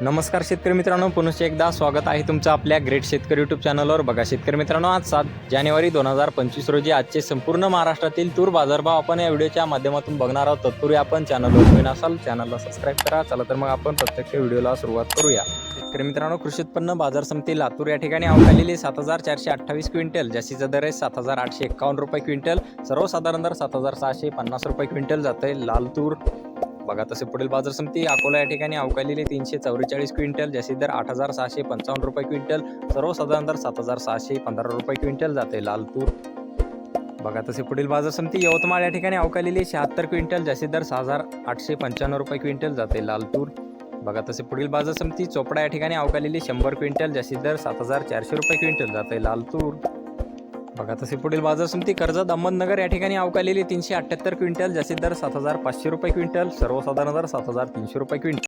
नमस्कार शेतकरी मित्रांनो पुनश्च एकदा स्वागत आहे तुमचं आपल्या ग्रेट शेतकरी यूट्यूब चॅनलवर. बघा शेतकरी मित्रांनो आज सात जानेवारी दोन हजार पंचवीस रोजी आजचे संपूर्ण महाराष्ट्रातील तूर बाजारभाव आपण या व्हिडिओच्या माध्यमातून बघणार आहोत. तत्पूर्वी आपण चॅनलवर नवीन असाल चॅनलला सबस्क्राईब करा. चला तर मग आपण प्रत्यक्ष व्हिडिओला सुरुवात करूया. शेतकरी मित्रांनो कृषी उत्पन्न बाजार समिती लातूर या ठिकाणी अवकालेली सात हजार चारशे अठ्ठावीस क्विंटल जास्तीचा दर आहे सात हजार आठशे एक्कावन्न रुपये क्विंटल. सर्वसाधारण दर सात हजार सहाशे पन्नास रुपये क्विंटल जाते लाल तूर बघा तसे पुढील बाजार समिती अकोला या ठिकाणी अवकालेली तीनशे चौवेचाळीस क्विंटल जशी दर आठ हजार सहाशे पंचावन्न रुपये क्विंटल सर्वसाधारण दर सात हजार सहाशे पंधरा रुपये क्विंटल जाते लाल तूर बघा तसे पुढील बाजार समिती यवतमाळ या ठिकाणी अवकालेली शहात्तर क्विंटल जशी दर सहा हजार आठशे पंच्याण्णव रुपये क्विंटल जाते लाल तूर बघा तसे पुढील बाजार समिती चोपडा या ठिकाणी अवकालेली शंभर क्विंटल जशी दर सात हजार चारशे रुपये क्विंटल जाते लाल तूर बघा तसे पुढील बाजार समिती कर्जत अहमदनगर या ठिकाणी अवकालेली तीनशे अठ्ठ्याहत्तर क्विंटल जास्तीत दर सात हजार पाचशे रुपये क्विंटल सर्वसाधारण दर सात हजार तीनशे रुपये क्विंटल.